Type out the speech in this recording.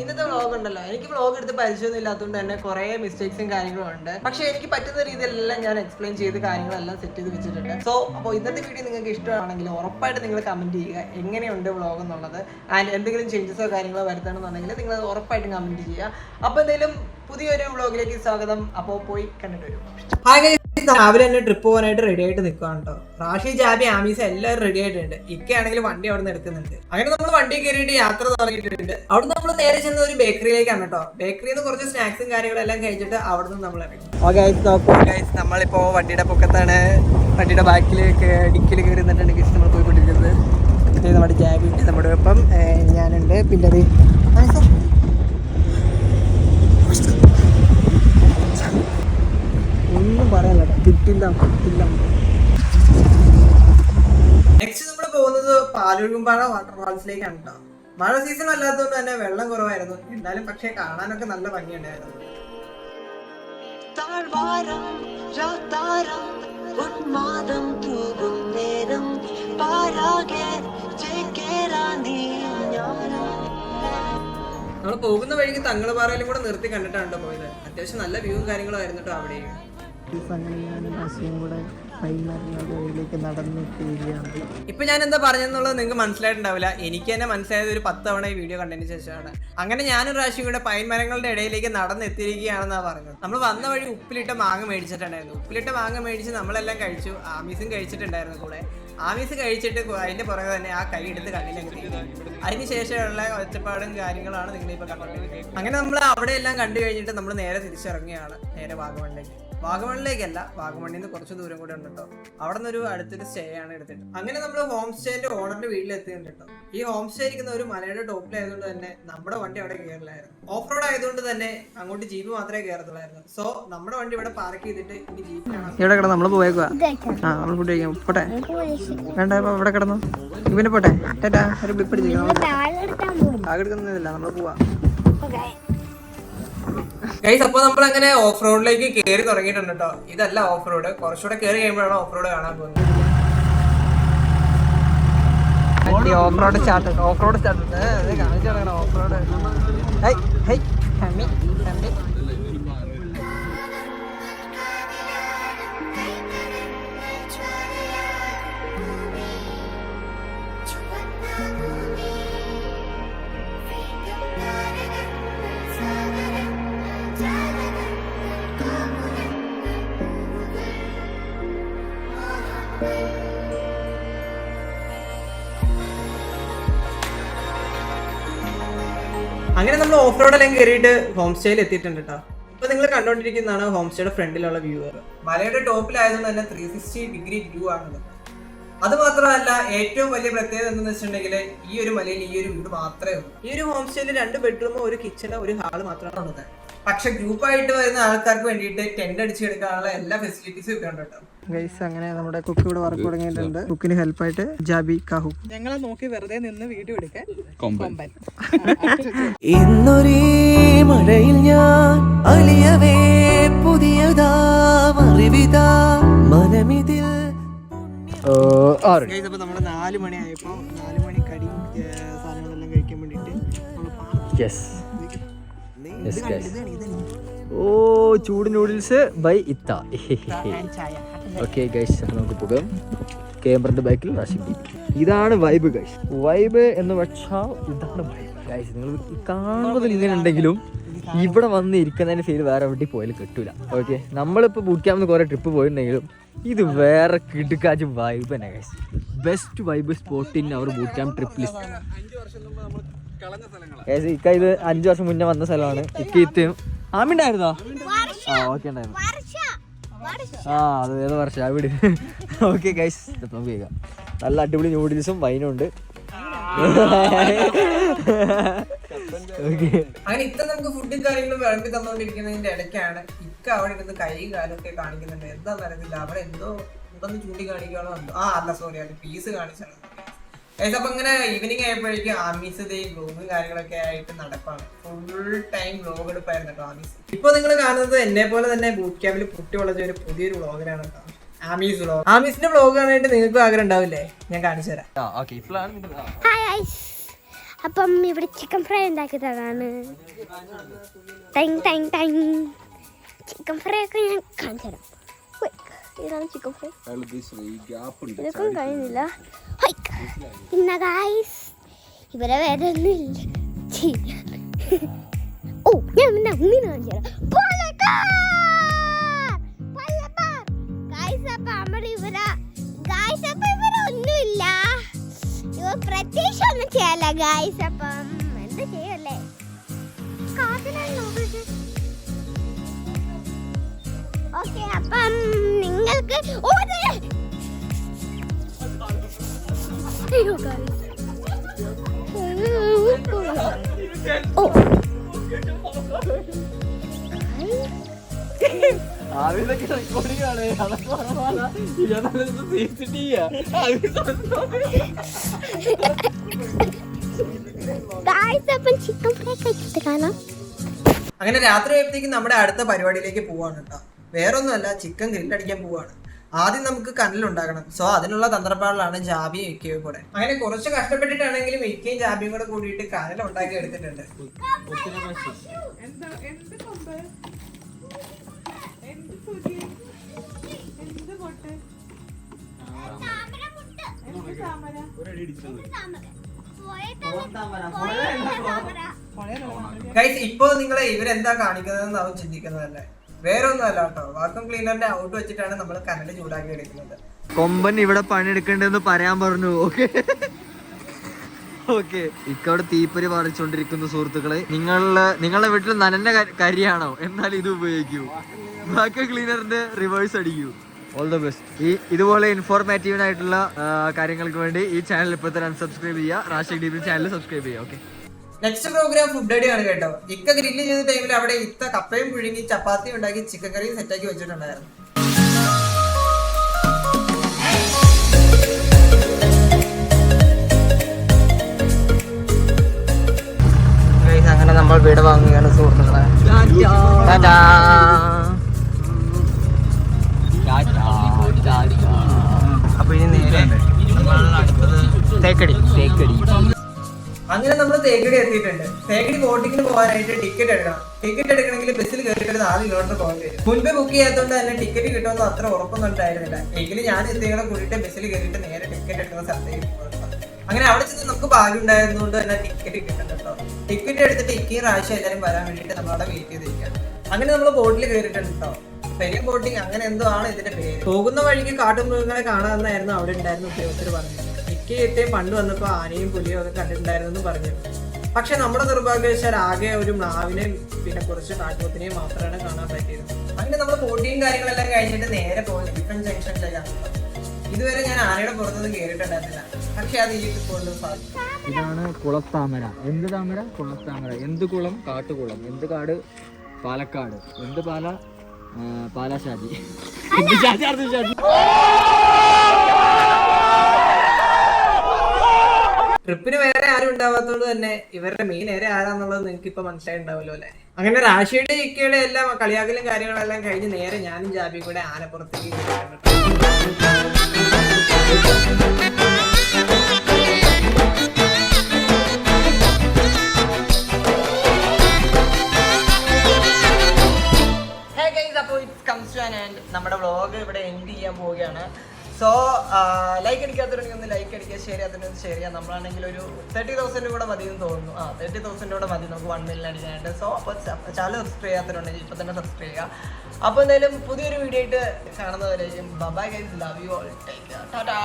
ഇന്നത്തെ വ്ളോഗ് ഉണ്ടല്ലോ. എനിക്ക് വ്ളോഗ് എടുത്ത് പരിചയമൊന്നും ഇല്ലാത്തതുകൊണ്ട് തന്നെ കുറേ മിസ്റ്റേക്സും കാര്യങ്ങളും ഉണ്ട്. പക്ഷേ എനിക്ക് പറ്റുന്ന രീതിയിലെല്ലാം ഞാൻ എക്സ്പ്ലെയിൻ ചെയ്ത് കാര്യങ്ങളെല്ലാം സെറ്റ് ചെയ്ത് വെച്ചിട്ടുണ്ട്. സോ അപ്പോൾ ഇന്നത്തെ വീഡിയോ നിങ്ങൾക്ക് ഇഷ്ടമാണെങ്കിൽ ഉറപ്പായിട്ട് നിങ്ങൾ കമന്റ് ചെയ്യുക. എങ്ങനെയുണ്ട് വ്ളോഗ് എന്നുള്ളത്? ആൻഡ് എന്തെങ്കിലും ചേഞ്ചസോ കാര്യങ്ങളോ വരുത്തണമെന്നുണ്ടെങ്കിൽ നിങ്ങൾ ഉറപ്പായിട്ടും കമന്റ് ചെയ്യുക. അപ്പോൾ എന്തെങ്കിലും പുതിയൊരു വ്ളോഗിലേക്ക് സ്വാഗതം. അപ്പോൾ പോയി കണ്ടിട്ട് വരും. ഹായ് ഗൈസ് രാവിലെ തന്നെ ട്രിപ്പ് പോകാനായിട്ട് റെഡി ആയിട്ട് നിൽക്കുകയാണ് കേട്ടോ റാഷി ജാബി ആമീസ് എല്ലാവരും റെഡി ആയിട്ടുണ്ട്. ഇക്കയാണെങ്കിൽ വണ്ടി അവിടെ നിന്ന് എടുക്കുന്നുണ്ട്. അങ്ങനെ നമ്മൾ വണ്ടി കയറിയിട്ട് യാത്ര തുടങ്ങിയിട്ടുണ്ട്. അവിടെ നമ്മൾ നേരെ ചെന്ന ഒരു ബേക്കറിയിലേക്കാണ് കേട്ടോ ബേക്കറിയിൽ നിന്ന് കുറച്ച് സ്നാക്സും കാര്യങ്ങളും എല്ലാം കഴിച്ചിട്ട് അവിടെ നിന്ന് നമ്മൾ ഇറങ്ങി. നമ്മളിപ്പോ വണ്ടിയുടെ പൊക്കത്താണ്. വണ്ടിയുടെ ബാക്കിലേക്ക് ഡിക്കിൽ കയറി നിന്നിട്ടുണ്ടെങ്കിൽ നമ്മൾ പോയിക്കൊണ്ടിരിക്കുന്നത്. നമ്മുടെ ജാബി ഉണ്ട് നമ്മുടെ ഒപ്പം ഞാനുണ്ട്. പിന്നെ അത് ആ, sir. ഒന്നും പറയാനില്ല. കിട്ടില്ല കിട്ടില്ല. നെക്സ്റ്റ് നമ്മൾ പോകുന്നത് പാലൊഴുകുംപാറ വാട്ടർഫാൾസിലേക്കാണ് കേട്ടോ മഴ സീസൺ അല്ലാത്തതുകൊണ്ട് തന്നെ വെള്ളം കുറവായിരുന്നു. എന്നാലും പക്ഷെ കാണാനൊക്കെ നല്ല ഭംഗിയുണ്ടായിരുന്നു. താഴ്വാരം രാത്താരം ഉന്മാദം തൂകും നേരം. പാരാകെ നമ്മൾ പോകുന്ന വഴിക്ക് തങ്ങളുപാറയിലും കൂടെ നിർത്തി കണ്ടിട്ടാണ് പോയത്. അത്യാവശ്യം നല്ല വ്യൂവും കാര്യങ്ങളും ആയിരുന്നു കേട്ടോ അവിടെയും. ഇപ്പൊ ഞാൻ എന്താ പറഞ്ഞെന്നുള്ളത് നിങ്ങൾക്ക് മനസ്സിലായിട്ടുണ്ടാവില്ല. എനിക്ക് തന്നെ മനസ്സിലായത് ഒരു പത്ത് തവണ ഈ വീഡിയോ കണ്ടതിന് ശേഷമാണ്. അങ്ങനെ ഞാനൊരു പ്രാവശ്യം കൂടെ പൈൻ മരങ്ങളുടെ ഇടയിലേക്ക് നടന്നെത്തിയിരിക്കുകയാണെന്നാ പറഞ്ഞത്. നമ്മൾ വന്ന വഴി ഉപ്പിലിട്ട മാങ്ങ മേടിച്ചിട്ടുണ്ടായിരുന്നു. ഉപ്പിലിട്ട മാങ്ങ മേടിച്ച് നമ്മളെല്ലാം കഴിച്ചു. ആമീസും കഴിച്ചിട്ടുണ്ടായിരുന്നു കൂടെ. ആമീസ് കഴിച്ചിട്ട് അതിന്റെ പുറകെ തന്നെ ആ കൈ എടുത്ത് കണ്ണിലേക്ക് ശേഷമുള്ള ഒച്ചപ്പാടും കാര്യങ്ങളാണ് നിങ്ങൾ കണ്ടത് അങ്ങനെ നമ്മൾ അവിടെ എല്ലാം കണ്ടു കഴിഞ്ഞിട്ട് നമ്മൾ നേരെ തിരിച്ചിറങ്ങിയാണ് നേരെ വാഗമണിലേക്ക്. വാഗമണിലേക്കല്ല വാഗമണിൽ നിന്ന് കുറച്ച് ദൂരം കൂടെ ഉണ്ട് കേട്ടോ അവിടെ നിന്ന് ഒരു അടുത്തൊരു സ്റ്റേ ആണ് എടുത്തിട്ട്. അങ്ങനെ നമ്മൾ ഹോം സ്റ്റേന്റെ ഓണറിന്റെ വീട്ടിലെത്തിയിട്ടുണ്ട് കേട്ടോ ഈ ഹോം സ്റ്റേ ഇരിക്കുന്ന ഒരു മലയുടെ ടോപ്പിലായതുകൊണ്ട് തന്നെ നമ്മുടെ വണ്ടി അവിടെ കയറില്ലായിരുന്നു ഓഫ് റോഡ് ആയതുകൊണ്ട് തന്നെ അങ്ങോട്ട് ജീപ്പ് മാത്രമേ കയറത്തുള്ളായിരുന്നു സോ നമ്മുടെ വണ്ടി ഇവിടെ പാർക്ക് ചെയ്തിട്ട് ഇനി ജീപ്പിലാണ് ഇവിടെ കിടന്നു? നമ്മൾ പോയേക്കുക ആ നമ്മൾ ഫുഡ് കഴിക്കാം പോട്ടെ. വേണ്ട ഇപ്പൊ ഇവിടെ കിടന്നു. ഇവനെ പോട്ടെ. ടാറ്റാ ഒരു ബ്ലിപ്പ് ബാഗ് എടുക്കുന്നില്ല നമ്മൾ പോവാ. ഗൈസ് അപ്പോൾ നമ്മൾ അങ്ങനെ ഓഫ് റോഡിലേക്ക് കയറി തുടങ്ങിയിട്ടുണ്ട് കേട്ടോ. ഇതല്ല ഓഫ് റോഡ് കുറച്ചുകൂടെ കയറി കഴിയുമ്പോഴാണ് ഓഫ് റോഡ് കാണാൻ പോകുന്നത്. Off road start off road start കാണിച്ചു തുടങ്ങണം ഓഫ് റോഡ് ഹൈ ഹൈ ഹമ്മി ഹമ്മി അങ്ങനെ നമ്മൾ ഓഫ് റോഡ് അല്ലെങ്കിൽ കയറിയിട്ട് ഹോം സ്റ്റേയിൽ എത്തിയിട്ടുണ്ട് കേട്ടോ ഇപ്പൊ നിങ്ങൾ കണ്ടോണ്ടിരിക്കുന്നതാണ് ഹോം സ്റ്റേയുടെ ഫ്രണ്ടിലുള്ള വ്യൂ മലയുടെ ടോപ്പിലായതുകൊണ്ട് തന്നെ ത്രീ സിക്സ്റ്റി ഡിഗ്രി വ്യൂ ആണ് അത് മാത്രമല്ല ഏറ്റവും വലിയ പ്രത്യേകത എന്താണെന്ന് വെച്ചിട്ടുണ്ടെങ്കിൽ ഈ ഒരു മലയിൽ ഈ ഒരു വീട് മാത്രമേ ഉള്ളൂ. ഈ ഒരു ഹോം സ്റ്റേയിൽ രണ്ട് ബെഡ്റൂമും ഒരു കിച്ചണും ഒരു ഹാൾ മാത്രമാണ് ഉള്ളത്. പക്ഷെ ഗ്രൂപ്പായിട്ട് വരുന്ന ആൾക്കാർക്ക് വേണ്ടിയിട്ട് ടെന്റ് അടിച്ച് എടുക്കാനുള്ള എല്ലാ ഫെസിലിറ്റീസും ഇവിടെ ഉണ്ട് കേട്ടോ. ഗൈസ് അങ്ങനെ നമ്മുടെ കുക്ക് ഇവിടെ വർക്ക് തുടങ്ങിയിട്ടുണ്ട്. കുക്കിന് ഹെൽപ്പായിട്ട് ജാബി കാഹു. ഞങ്ങളെ നോക്കി വെറുതെ നിന്ന് വീഡിയോ എടുക്കാൻ കൊമ്പൻ. ഇന്നൊരേ മഴയിൽ ഞാൻ അലിയവേ പുതിയതാ അറിവിതാ മനമിതിൽ അപ്പൊ അപ്പോൾ നമ്മൾ നാല് മണിയായപ്പോൾ നാല് മണി കടി സാധനങ്ങളെല്ലാം കഴിക്കാൻ വേണ്ടിയിട്ട് നമ്മൾ യെസ് ഓ ചൂട് നൂഡിൽസ് ബൈ ഇത്ത. ഓക്കെ ഗൈസ് നമുക്ക് പോകാം. ക്യാമറയുടെ ബാക്കിൽ നശിപ്പി ഇതാണ് വൈബ് ഗൈസ് വൈബ് എന്ന് വെച്ചാൽ ഇതാണ് വൈബ് ഗൈസ് നിങ്ങൾ കാണുന്നതിൽ കാണുന്നത് ഇങ്ങനെ ഉണ്ടെങ്കിലും ഇവിടെ വന്ന് ഇരിക്കുന്നതിന് ഫീൽ വേറെ എവിടെ പോയാലും കിട്ടൂല. ഓക്കെ നമ്മളിപ്പോൾ ബൂട്ട് ക്യാമ്പിൽ കുറേ ട്രിപ്പ് പോയിട്ടുണ്ടെങ്കിലും ഇത് വേറെ കിടുക്കാച്ച് വൈബ് തന്നെ guys best vibe spot in our boot camp trip list ഇക്ക ഇത് അഞ്ചു വർഷം മുന്നേ വന്ന സ്ഥലമാണ്. ഇക്ക ഇത്തയും. ആമിണ്ടായിരുന്നോ ആ ഓക്കെ ഉണ്ടായിരുന്നു. ആ അത് ഏത് വർഷം. അവിടെ ഓക്കെ ഗൈസ് നമുക്ക് കേൾക്കാം. നല്ല അടിപൊളി ന്യൂഡിൽസും വൈനും ഉണ്ട്. ഓക്കെ. അങ്ങനെ ഇത്ര നമുക്ക് ഫുഡും കാര്യങ്ങളും വിളമ്പി തന്നുകൊണ്ടിരിക്കുന്നതിന്റെ ഇടയ്ക്കാണ് ഇക്ക അവിടെ ഇരുന്ന് കൈ കാലൊക്കെ കാണിക്കുന്നുണ്ട്. എന്താന്ന് അറിയത്തില്ല. അവിടെ എന്തോ ഉണ്ടെന്ന് ചൂണ്ടി എന്തോ. ആ അല്ല സോറി അത് പീസ് കാണിച്ചാണ്. അപ്പൊ ഇങ്ങനെ ഈവനിങ് ആയപ്പോഴേക്കും ആമീസ് ദേ ബ്ലോഗും കാര്യങ്ങളൊക്കെ ആയിട്ട് നടപ്പാണ്. ഫുൾ ടൈം ബ്ലോഗ് എടുപ്പായിരുന്നു കേട്ടോ ആമീസ്. ഇപ്പൊ നിങ്ങൾ കാണുന്നത് എന്നെ പോലെ തന്നെ ബൂട്ട് ക്യാമ്പിൽ പുട്ടി വളച്ച ഒരു പുതിയൊരു വ്ലോഗറാണ് കേട്ടോ. ആമീസ് ബ്ലോഗ് ആമീസിന്റെ ബ്ലോഗ് കാണാനായിട്ട് നിങ്ങൾക്ക് ആഗ്രഹം ഉണ്ടാവില്ലേ? ഞാൻ കാണിച്ചു തരാം. അപ്പം ഇവിടെ ചിക്കൻ ഫ്രൈ ഉണ്ടാക്കിയതാണ്. ടൈങ് ടൈങ് ടൈങ് ചിക്കൻ ഫ്രൈ ഒക്കെ ഞാൻ കാണിച്ചു തരാം. ഇതാണ് ചിക്കൻ ഫ്രൈ. ഇതൊക്കെ കഴിയുന്നില്ല. പിന്നെ ഗായ്സ് ഇവരെ വേറെ ഒന്നുമില്ല ഓ ഞാൻ പിന്നെ അങ്ങനെ കാണിച്ചു ഒന്നുമില്ല ഇവർ പ്രത്യേകിച്ച് ഒന്നും ചെയ്യല്ല ഗായ്സ് അപ്പം എന്താ ചെയ്യല്ലേ? ഓക്കെ അപ്പം നിങ്ങൾക്ക് റെക്കോർഡിംഗ് ആണ്. അതൊക്കെ അപ്പം ചിക്കൻ ഫ്രൈ കഴിച്ചിട്ട് കാണാം. അങ്ങനെ രാത്രി ആയപ്പോഴത്തേക്കും നമ്മുടെ അടുത്ത പരിപാടിയിലേക്ക് പോവാണ് കേട്ടോ. വേറെ ഒന്നുമല്ല ചിക്കൻ ഗ്രില്ലടിക്കാൻ പോവാണ്. ആദ്യം നമുക്ക് കനലുണ്ടാക്കണം സോ അതിനുള്ള തന്ത്രപ്പാടിലാണ് ജാബിയും ഇക്കയും കൂടെ. അങ്ങനെ കുറച്ച് കഷ്ടപ്പെട്ടിട്ടാണെങ്കിലും ഇക്കയും ജാബിയും കൂടെ കൂടിയിട്ട് കനൽ ഉണ്ടാക്കി എടുത്തിട്ടുണ്ട്. ഗൈസ് ഇപ്പോ നിങ്ങളെ ഇവരെന്താ കാണിക്കുന്നതെന്ന് അവൻ ചിന്തിക്കുന്നതല്ലേ വേറെ ഒന്നുമല്ല കേട്ടോ വാക്വം ക്ലീനറിന്റെ ഔട്ട് വെച്ചിട്ടാണ് നമ്മൾ കനൽ ചൂടാക്കി എടുക്കുന്നത്. കൊമ്പൻ ഇവിടെ പണിയെടുക്കണ്ടെന്ന് പറയാൻ പറഞ്ഞു. ഓക്കെ ഓക്കെ ഇക്കവിടെ തീപ്പരി പറിച്ചുകൊണ്ടിരിക്കുന്ന സുഹൃത്തുക്കളെ. നിങ്ങളുടെ നിങ്ങളുടെ വീട്ടിൽ നനഞ്ഞ കരിയാണോ? എന്നാൽ ഇത് ഉപയോഗിക്കൂ. ബാക്കി ക്ലീനറിന്റെ റിവേഴ്സ് അടിക്കൂ. ഓൾ ദ ബെസ്റ്റ് ഈ ഇതുപോലെ ഇൻഫോർമേറ്റീവ് ആയിട്ടുള്ള കാര്യങ്ങൾക്ക് വേണ്ടി ഈ ചാനൽ ഇപ്പോൾ തന്നെ സബ്സ്ക്രൈബ് ചെയ്യുക. റാഷിക് ഡി ചാനൽ സബ്സ്ക്രൈബ് ചെയ്യുക. ഓക്കെ നെക്സ്റ്റ് പ്രോഗ്രാം ഫുഡ് അടി ആണ് കേട്ടോ. ഇക്ക ഗ്രില്ല് ചെയ്ത ടൈമിൽ അവിടെ ഇത്ത കപ്പയും പുഴുങ്ങി ചപ്പാത്തി ഉണ്ടാക്കി ചിക്കൻ കറിയും സെറ്റാക്കി വെച്ചിട്ടുണ്ടായിരുന്നു. അങ്ങനെ നമ്മൾ വീട് വാങ്ങുകയാണ് സുഹൃത്തുക്കളെ. ടാറ്റാ. അപ്പൊ ഇനി നേരെ നമ്മൾ അടുത്തത് തേക്കടി. തേക്കടി. അങ്ങനെ നമ്മൾ തേക്കടി എത്തിയിട്ടുണ്ട് തേക്കടി ബോട്ടിങ്ങിന് പോകാനായിട്ട് ടിക്കറ്റ് എടുക്കണം. ടിക്കറ്റ് എടുക്കണമെങ്കിൽ ബസ്സിൽ കയറിയിട്ട് നാല് കിലോമീറ്റർ പോകേണ്ടി വരും. മുൻപ് ബുക്ക് ചെയ്യാത്തതുകൊണ്ട് തന്നെ ടിക്കറ്റ് കിട്ടുമെന്ന് അത്ര ഉറപ്പൊന്നും ഉണ്ടായിരുന്നില്ല. എങ്കിലും ഞാൻ ഇത്തേകളെ കൂടിയിട്ട് ബസ്സിൽ കയറിയിട്ട് നേരെ ടിക്കറ്റ് എടുക്കുന്ന സ്ഥലത്തേക്ക് അങ്ങനെ അവിടെ ചെന്ന് നമുക്ക് ഭാഗ്യം ഉണ്ടായിരുന്നതുകൊണ്ട് തന്നെ ടിക്കറ്റ് കിട്ടുന്നുണ്ടോ ടിക്കറ്റ് എടുത്തിട്ട് ഇക്കയും പ്രാവശ്യം എല്ലാവരും വരാൻ വേണ്ടിയിട്ട് നമ്മളവിടെ വെയിറ്റ് ചെയ്തിരിക്കുകയാണ്. അങ്ങനെ നമ്മൾ ബോട്ടിൽ കയറിയിട്ടുണ്ട് പെരിയ ബോട്ടിങ് അങ്ങനെ എന്തോ ആണ് ഇതിന്റെ പേര്. പോകുന്ന വഴിക്ക് കാട്ടുമൃഗങ്ങളെ കാണാമെന്നായിരുന്നു അവിടെ ഉണ്ടായിരുന്ന ഉദ്യോഗസ്ഥർ പറഞ്ഞത്. മിക്കയും പണ്ട് വന്നപ്പോൾ ആനയും പുലിയും ഒക്കെ കണ്ടിട്ടുണ്ടായിരുന്നു എന്ന് പറഞ്ഞു. പക്ഷെ നമ്മുടെ നിർഭാഗ്യവശാൽ ആകെ ഒരു മ്ലാവിനെയും പിന്നെ കുറച്ച് കാട്ടുപോത്തിനെയും മാത്രമാണ് കാണാൻ പറ്റിയത്. അങ്ങനെ നമ്മൾ പോട്ടിയും കാര്യങ്ങളെല്ലാം കഴിഞ്ഞിട്ട് നേരെ പോകുന്നത് ഡിഫറെന്റ് ജംഗ്ഷനിലേക്കാണ് ഇതുവരെ ഞാൻ ആനയുടെ പുറത്തുനിന്ന് കയറിയിട്ടുണ്ടായിരുന്നില്ല പക്ഷെ അത് ഈ കൊണ്ടും സാധിക്കും. ഇതാണ് കുളത്താമര. എന്ത് താമര? കുളത്താമര. എന്ത് കുളം? കാട്ടുകുളം. എന്ത് കാട്? പാലക്കാട്. എന്ത് പാല? ആ, പാലാശാജി ട്രിപ്പിന് വേറെ ആരും ഉണ്ടാവാത്തതുകൊണ്ട് തന്നെ ഇവരുടെ മെയിൻ ഏറെ ആരാന്നുള്ളത് നിങ്ങൾക്ക് ഇപ്പൊ മനസ്സിലായിട്ടുണ്ടാവല്ലോ അല്ലെ? അങ്ങനെ റാഷിയുടെ ഇക്കയുടെ എല്ലാം കളിയാക്കലും കാര്യങ്ങളെല്ലാം കഴിഞ്ഞ് നേരെ ഞാനും ജാബിയും കൂടെ ആനപ്പുറത്തേക്ക്. നമ്മുടെ വ്ളോഗ് ഇവിടെ എൻഡ് ചെയ്യാൻ പോവുകയാണ്. സോ ലൈക്ക് അടിക്കാത്തവരുണ്ടെങ്കിൽ ഒന്ന് ലൈക്ക് അടിക്കുക ഷെയർ ചെയ്യാത്തവരൊന്ന് ഷെയർ ചെയ്യാം നമ്മളാണെങ്കിൽ ഒരു തേർട്ടി തൗസൻഡ് കൂടെ മതി എന്ന് തോന്നുന്നു. ആ തേർട്ടി തൗസൻഡ് കൂടെ മതി നമുക്ക് വൺ മില്യൺ അടിക്കാനായിട്ട്. സോ അപ്പോൾ ചാനൽ സബ്സ്ക്രൈബ് ചെയ്യാത്തവരുണ്ടെങ്കിൽ ഇപ്പോൾ തന്നെ സബ്സ്ക്രൈബ് ചെയ്യുക. അപ്പോൾ എന്തായാലും പുതിയൊരു വീഡിയോ ആയിട്ട് കാണുന്നവരെയും bye bye guys love you all take Tata